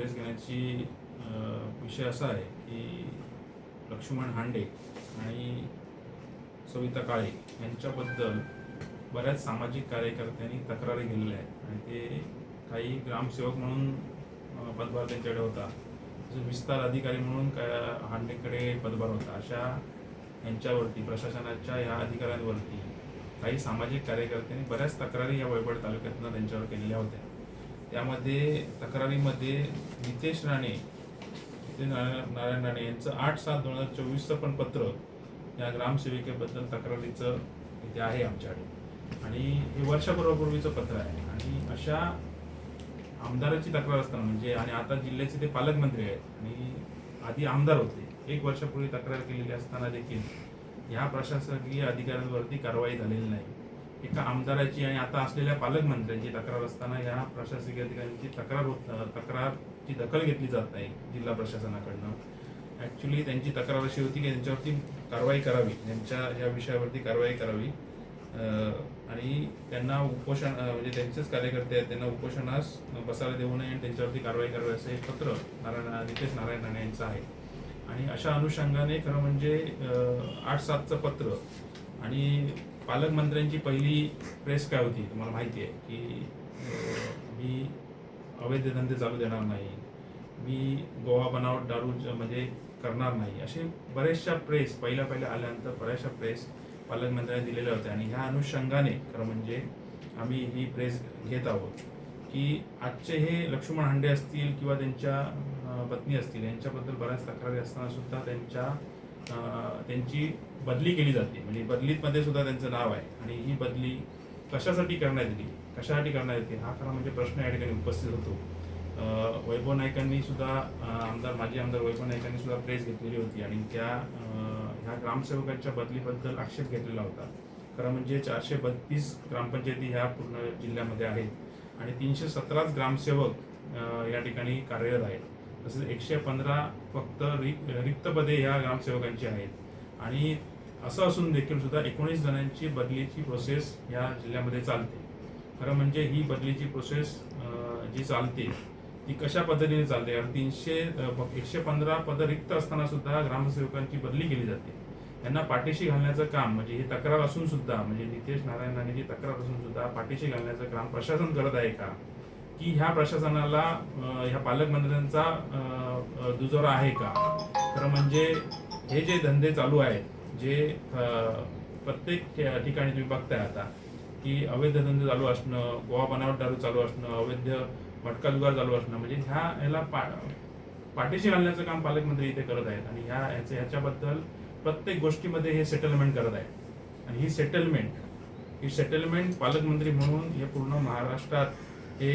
अभ्यास घेण्याची विषय असा आहे की लक्ष्मण हांडे आणि सविता काळे यांच्याबद्दल बऱ्याच सामाजिक कार्यकर्त्यांनी तक्रारी केलेल्या आहेत. आणि ते काही ग्रामसेवक म्हणून पदभार त्यांच्याकडे होता. तसेच विस्तार अधिकारी म्हणून काय हांडेकडे पदभार होता. अशा यांच्यावरती प्रशासनाच्या या अधिकाऱ्यांवरती काही सामाजिक कार्यकर्त्यांनी बऱ्याच तक्रारी या वैभड तालुक्यातनं त्यांच्यावर केलेल्या होत्या. त्यामध्ये तक्रारीमध्ये नितेश राणे नितेश नारायण नारायण राणे यांचं आठ सात दोन हजार चोवीसचं पण पत्र या ग्रामसेविकेबद्दल तक्रारीचं इथे आहे आमच्याकडे. आणि हे वर्षभरापूर्वीचं पत्र आहे. आणि अशा आमदाराची तक्रार असताना म्हणजे आणि आता जिल्ह्याचे ते पालकमंत्री आहेत आणि आधी आमदार होते एक वर्षापूर्वी तक्रार केलेली असताना देखील ह्या प्रशासकीय अधिकाऱ्यांवरती कारवाई झालेली नाही. एका आमदाराची आणि आता असलेल्या पालकमंत्र्यांची तक्रार असताना या प्रशासकीय अधिकाऱ्यांची तक्रार होत तक्रारची दखल घेतली जात नाही जिल्हा प्रशासनाकडनं. ॲक्च्युली त्यांची तक्रार अशी होती की त्यांच्यावरती कारवाई करावी. त्यांच्या या विषयावरती कारवाई करावी. आणि त्यांना उपोषण म्हणजे त्यांचेच कार्यकर्ते आहेत. त्यांना उपोषणास बसायला देऊ नये आणि त्यांच्यावरती कारवाई करावी असं एक पत्र नारायण नितेश नारायण राणे यांचं आहे. आणि अशा अनुषंगाने खरं म्हणजे आठ सातचं पत्र आणि पालकमंत्र्यांची पहिली प्रेस काय होती? तुम्हाला माहिती आहे की मी अवैध धंदे चालू देणार नाही. मी गोवा बनावट दारू म्हणजे करणार नाही. असे बऱ्याचशा प्रेस पहिल्या पहिल्या आल्यानंतर बऱ्याचशा प्रेस पालकमंत्र्यांनी दिलेल्या होत्या. आणि ह्या अनुषंगाने खरं म्हणजे आम्ही ही प्रेस घेत आहोत की आजचे हे लक्ष्मण हांडे असतील किंवा त्यांच्या पत्नी असतील यांच्याबद्दल बऱ्याच तक्रारी असताना सुद्धा त्यांच्या त्यांची बदली केली जाते. म्हणजे बदलीमध्ये सुद्धा त्यांचं नाव आहे. आणि ही बदली कशासाठी करण्यात येते? कशासाठी करण्यात येते? हा खरा म्हणजे प्रश्न या ठिकाणी उपस्थित होतो. वैभव नाईकांनी सुद्धा आमदार माजी आमदार वैभव नाईकांनी सुद्धा प्रेस घेतलेली होती. आणि त्या ह्या ग्रामसेवकांच्या बदलीबद्दल आक्षेप घेतलेला होता. खरं म्हणजे चारशे बत्तीस ग्रामपंचायती ह्या पूर्ण जिल्ह्यामध्ये आहेत. आणि तीनशे सतराच ग्रामसेवक या ठिकाणी कार्यरत आहेत. तसेच एकशे पंधरा फक्त रिक रिक्त पदे ह्या ग्रामसेवकांची आहेत. आणि असं असून देखील सुद्धा एकोणीस जणांची बदलीची प्रोसेस या जिल्ह्यामध्ये चालते. खरं म्हणजे ही बदलीची प्रोसेस जी चालते ती कशा पद्धतीने चालते? कारण तीनशे एकशे पंधरा पदं रिक्त असताना सुद्धा ग्रामसेवकांची बदली केली जाते. यांना पाठीशी घालण्याचं काम म्हणजे ही तक्रार असून सुद्धा म्हणजे नितेश नारायण राणेची तक्रार असून सुद्धा पाठीशी घालण्याचं काम प्रशासन करत आहे का? की ह्या प्रशासनाला ह्या पालकमंत्र्यांचा दुजोरा आहे का? खरं म्हणजे हे जे धंदे चालू आहेत जे प्रत्येक ठिकाणी तुम्ही बघताय आता की अवैध धंदे चालू असणं गोवा बनावट दारू चालू असणं अवैध मटका जुगार चालू असणं म्हणजे ह्या ह्याला पा पाठीशी घालण्याचं काम पालकमंत्री इथे करत आहेत. आणि ह्या ह्याचे ह्याच्याबद्दल प्रत्येक गोष्टीमध्ये हे सेटलमेंट करत आहेत. आणि ही सेटलमेंट ही सेटलमेंट पालकमंत्री म्हणून हे पूर्ण महाराष्ट्रात हे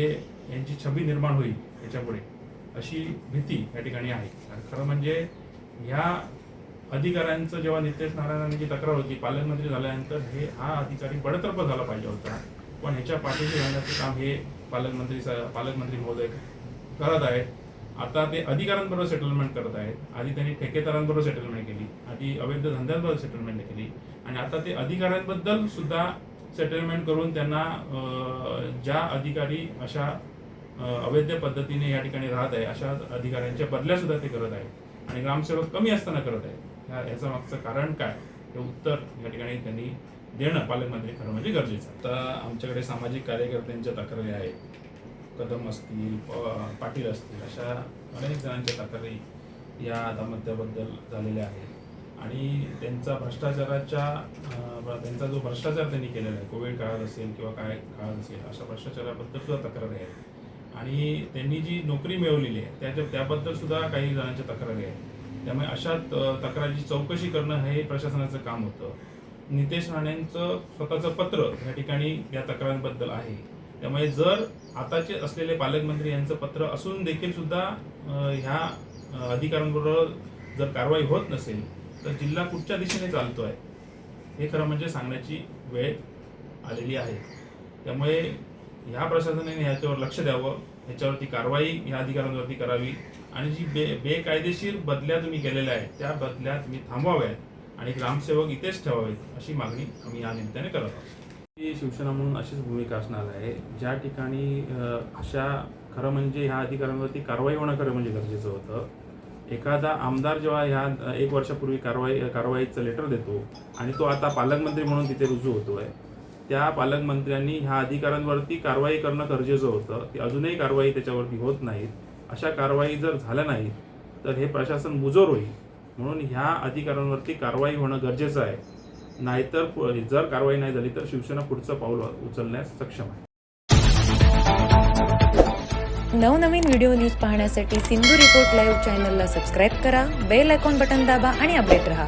यांची छबी निर्माण होईल याच्यापुढे. अशी भीती या ठिकाणी आहे. आणि खरं म्हणजे ह्या अधिकाऱ्यांचं जेव्हा नितेश नारायणांची तक्रार होती पालकमंत्री झाल्यानंतर हे हा अधिकारी बडतर्फ झाला पाहिजे होता. पण ह्याच्या पाठीशी घालण्याचं काम हे पालकमंत्री पालकमंत्री महोदय करत आहेत. आता ते अधिकाऱ्यांबरोबर सेटलमेंट करत आहेत. आधी त्यांनी ठेकेदारांबरोबर सेटलमेंट केली. आधी अवैध धंद्यांबरोबर सेटलमेंट केली. आणि आता ते अधिकाऱ्यांबद्दल सुद्धा सेटलमेंट करून त्यांना ज्या अधिकारी अशा अवैध पद्धतीने या ठिकाणी राहत आहे अशा अधिकाऱ्यांच्या बदल्या सुद्धा ते करत आहेत. आणि ग्रामसेवक कमी असताना करत आहेत. याचं मागचं कारण काय? हे उत्तर या ठिकाणी त्यांनी देणं पालकमंत्री खरं म्हणजे गरजेचं आता आमच्याकडे सामाजिक कार्यकर्त्यांच्या तक्रारी आहेत. कदम असतील प- पाटील असतील अशा अनेक जणांच्या तक्रारी या दाम्पत्याबद्दल झालेल्या आहेत. आणि त्यांचा भ्रष्टाचाराच्या त्यांचा जो भ्रष्टाचार त्यांनी केलेला आहे कोविड काळात असेल किंवा काय काळात असेल अशा भ्रष्टाचाराबद्दल सुद्धा तक्रारी आहेत. आणि त्यांनी जी नोकरी मिळवलेली आहे त्याच्या त्याबद्दल सुद्धा काही जणांच्या तक्रारी आहेत. त्यामुळे अशा तक्रारीची चौकशी करणं हे प्रशासनाचं काम होतं. नितेश राणेंचं स्वतःचं पत्र या ठिकाणी या तक्रारीबद्दल आहे. त्यामुळे जर आताचे असलेले पालकमंत्री यांचं पत्र असून देखील सुद्धा ह्या अधिकाऱ्यांबरोबर जर कारवाई होत नसेल तर जिल्हा कुठच्या दिशेने चालतो आहे हे खरं म्हणजे सांगण्याची वेळ आलेली आहे. त्यामुळे ह्या प्रशासनाने ह्याच्यावर लक्ष द्यावं ह्याच्यावरती कारवाई ह्या अधिकाऱ्यांवरती करावी. आणि जी बे बेकायदेशीर बदल्या तुम्ही केलेल्या आहेत त्या बदल्या तुम्ही थांबवाव्यात आणि ग्रामसेवक इथेच ठेवावेत अशी मागणी आम्ही या निमित्ताने करत आहोत. ही शिवसेना म्हणून अशीच भूमिका असणार आहे. ज्या ठिकाणी अशा खरं म्हणजे ह्या अधिकाऱ्यांवरती कारवाई होणं खरं म्हणजे गरजेचं होतं. एखादा आमदार जेव्हा ह्या एक वर्षापूर्वी कारवाई कारवाईचं लेटर देतो आणि तो आता पालकमंत्री म्हणून तिथे रुजू होतो आहे त्या पालकमंत्र्यांनी ह्या अधिकाऱ्यांवरती कारवाई करणं गरजेचं होतं. ती अजूनही कारवाई त्याच्यावरती होत नाहीत. अशा कारवाई जर झाल्या नाही तर हे प्रशासन मुजोर होईल. म्हणून ह्या अधिकाऱ्यांवरती कारवाई होणं गरजेचं आहे. नाहीतर जर कारवाई नाही झाली तर शिवसेना पुढचं पाऊल उचलण्यास सक्षम आहे. नवनवीन व्हिडिओ न्यूज पाहण्यासाठी सिंधू रिपोर्ट लाईव्ह चॅनलला सबस्क्राईब करा बेल आयकॉन बटन दाबा आणि अपडेट रहा.